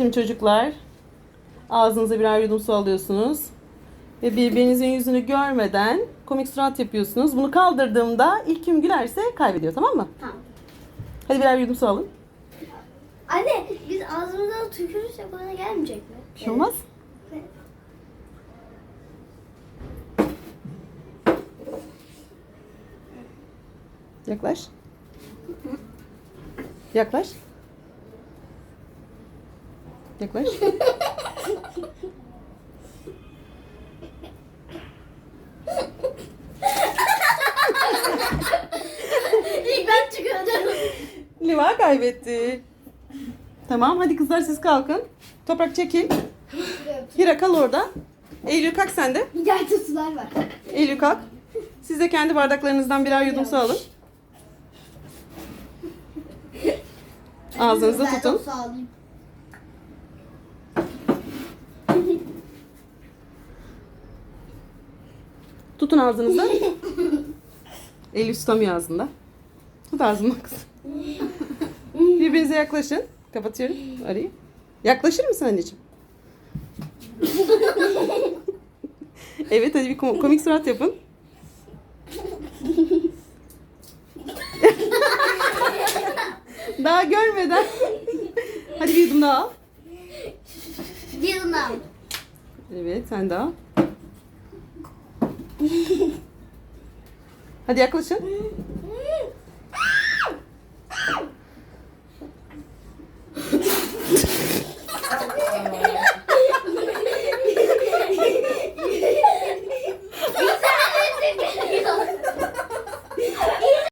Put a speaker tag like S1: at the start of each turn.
S1: Şimdi çocuklar ağzınıza birer yudum su alıyorsunuz. Ve birbirinizin yüzünü görmeden komik surat yapıyorsunuz. Bunu kaldırdığımda ilk kim gülerse kaybediyor tamam mı?
S2: Tamam.
S1: Hadi birer yudum su alın.
S2: Anne biz ağzımıza tükürürsek bana gelmeyecek mi?
S1: Bir şey olmaz.
S2: Evet.
S1: Yaklaş. Yaklaş. Yaklaş.
S2: İlk ben çıkıyordum.
S1: Liva kaybetti. Tamam hadi kızlar siz kalkın. Toprak çekil. Hira kal orada. Eylül kalk sen de.
S2: Yerde sular var.
S1: Eylül kalk. Siz de kendi bardaklarınızdan birer yudum su alın. Ağzınızda
S2: Ben de
S1: tutun.
S2: su alayım.
S1: Tutun ağzınızda. Eylül tutamıyor ağzında. Tut ağzından kız. Birbirinize yaklaşın. Kapatıyorum arayı. Yaklaşır mısın anneciğim? evet hadi bir kom- komik surat yapın. daha görmeden. hadi bir yudum daha al.
S2: Bir yıldan.
S1: Evet sen daha. Hadi yaklaşın.